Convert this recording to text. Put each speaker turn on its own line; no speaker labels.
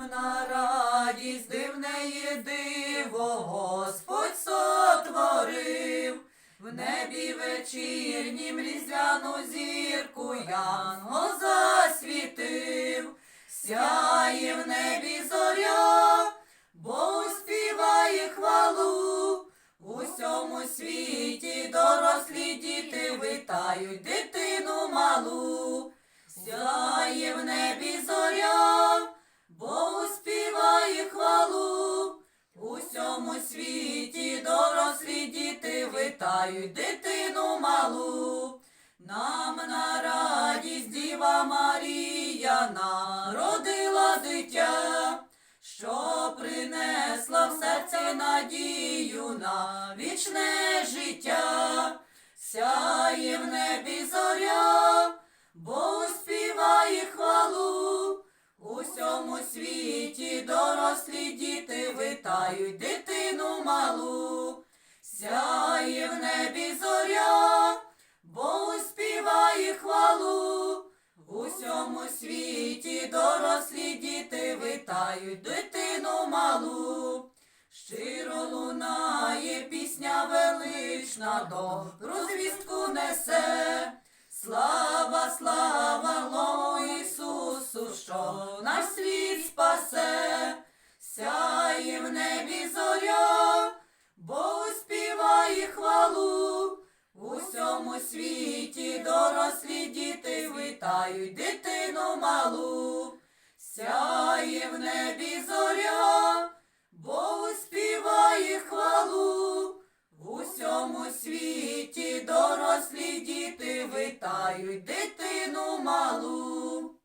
На радість дивне диво Господь сотворив, в небі вечірнім різдвяну зірку Янгол засвітив, сяє в небі зоря, Бог співає хвалу, в усьому світі дорослі діти витають дитину всьому світі дорослі діти витають дитину малу. Нам на радість Діва Марія народила дитя, що принесла в серці надію на вічне життя, сяє в небі зоря, Бог співає хвалу. У всьому світі дорослі діти витають дитину сяє в небі зоря, Бог співає хвалу. У всьому світі дорослі діти витають дитину малу. Щиро лунає пісня велична, добру звістку несе. Слава, слава Лому Ісусу, що наш світ спасе, сяє в небі світі дорослі діти витають дитину малу, сяє в небі зоря, Богу співає хвалу. В усьому світі дорослі діти витають дитину малу.